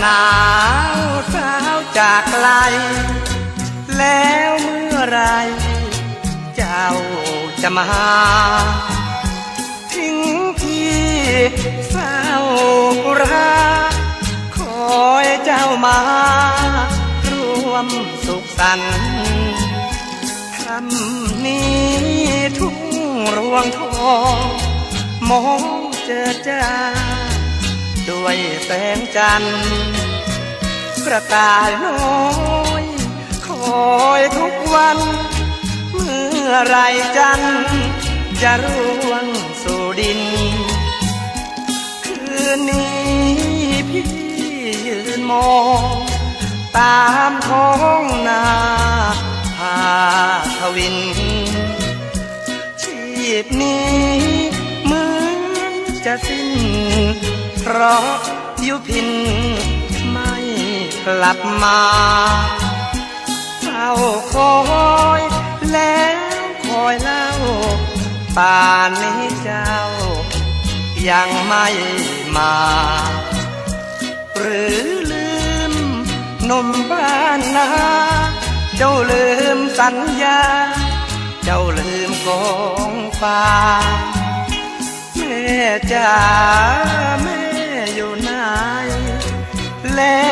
หนาวสาวจากไกล แล้วเมื่อไรเจ้าจะมาทิ้งพี่เฝ้าราคอยเจ้ามาร่วมสุขสันต์คำนี้ทุ่งรวงทองมองเจอเจ้า ด้วยแสงจันทร์กระต่ายน้อยคอยทุกวัน เมื่อไรจันทร์จะร่วงสู่ดิน คืนนี้พี่ยืนมอง ตามท้องนาพาทวิน ชีพนี้เหมือนจะสิ้น เพราะยุพินไม่กลับมาเฝ้าคอยแล้วคอยเล่าป่านนี้เจ้า ยังไม่มา หรือลืมนมบ้านนาเจ้าลืมสัญญา เจ้าลืมกองฟ้าแม่จ๋าแม่ อยู่ไหน แล้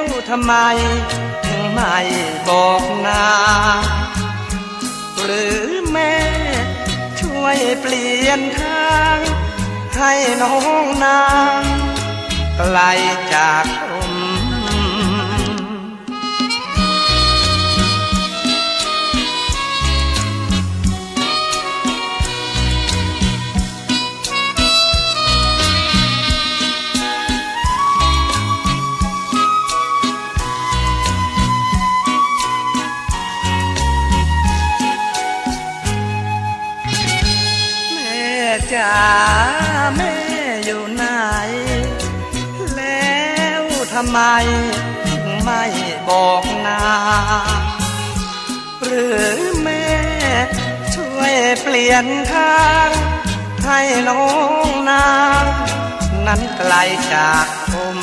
วทำไมถึงไม่บอกนาหรือแม่ช่วยเปลี่ยนทาง ให้น้องนางไกลจาก จ๋าแม่อยู่ไหน แล้วทำไมไม่บอกนาหรือแม่ช่วยเปลี่ยนทางให้น้องนางนั้นไกลจากผม